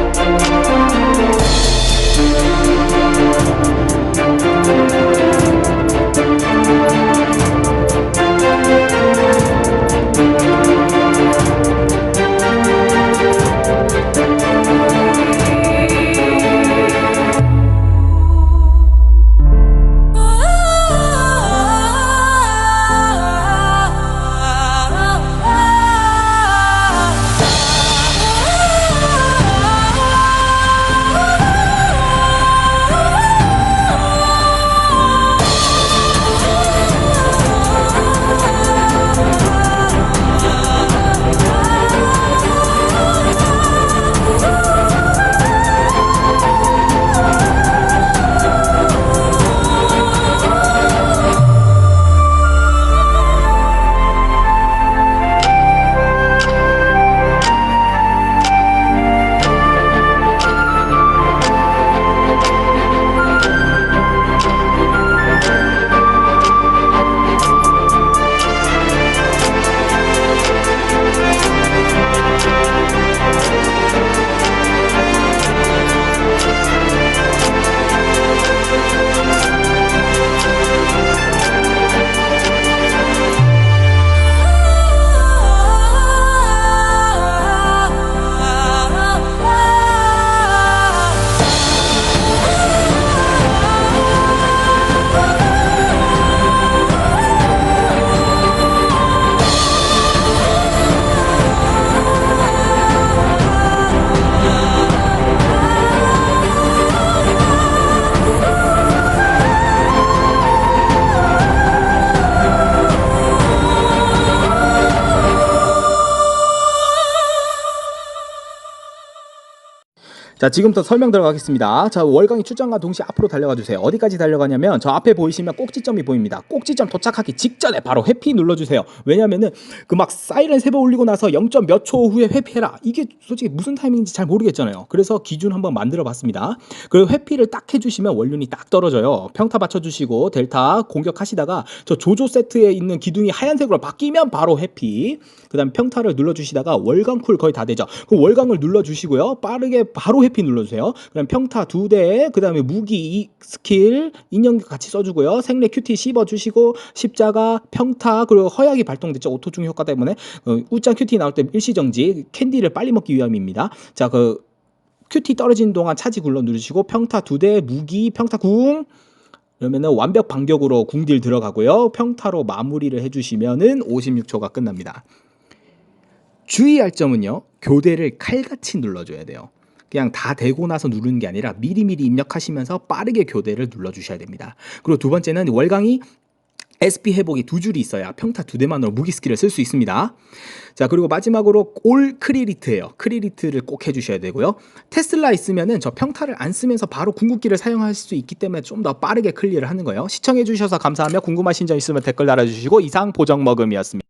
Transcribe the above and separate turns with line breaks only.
Thank you 자, 지금부터 설명 들어가겠습니다. 자, 월광이 출장과 동시에 앞으로 달려가 주세요. 어디까지 달려가냐면 저 앞에 보이시면 꼭지점이 보입니다. 꼭지점 도착하기 직전에 바로 회피 눌러 주세요. 왜냐면은 그 막 사이렌 세번 울리고 나서 0. 몇 초 후에 회피해라. 이게 솔직히 무슨 타이밍인지 잘 모르겠잖아요. 그래서 기준 한번 만들어 봤습니다. 그리고 회피를 딱 해주시면 원륜이 딱 떨어져요. 평타 맞춰주시고 델타 공격하시다가 저 조조 세트에 있는 기둥이 하얀색으로 바뀌면 바로 회피. 그 다음에 평타를 눌러주시다가 월광 쿨 거의 다 되죠. 그 월광을 눌러주시고요. 빠르게 바로 회피 눌러주세요. 그다음 평타 두 대, 그 다음에 무기 이 스킬 인형 같이 써주고요. 생례 큐티 씹어주시고 십자가 평타 그리고 허약이 발동됐죠. 오토 중 효과 때문에 어, 우짱 큐티 나올 때 일시정지 캔디를 빨리 먹기 위함입니다. 자 그 큐티 떨어지는 동안 차지 굴러 누르시고 평타 두대 무기 평타 궁 그러면은 완벽 반격으로 궁딜 들어가고요. 평타로 마무리를 해주시면은 56초가 끝납니다. 주의할 점은요. 교대를 칼같이 눌러줘야 돼요. 그냥 다 되고 나서 누르는 게 아니라 미리미리 입력하시면서 빠르게 교대를 눌러주셔야 됩니다. 그리고 두 번째는 월광이 SP 회복이 두 줄이 있어야 평타 두 대만으로 무기 스킬을 쓸 수 있습니다. 자 그리고 마지막으로 올 크리리트예요. 크리리트를 꼭 해주셔야 되고요. 테슬라 있으면은 저 평타를 안 쓰면서 바로 궁극기를 사용할 수 있기 때문에 좀 더 빠르게 클리어를 하는 거예요. 시청해주셔서 감사하며 궁금하신 점 있으면 댓글 달아주시고 이상 보정 먹음이었습니다.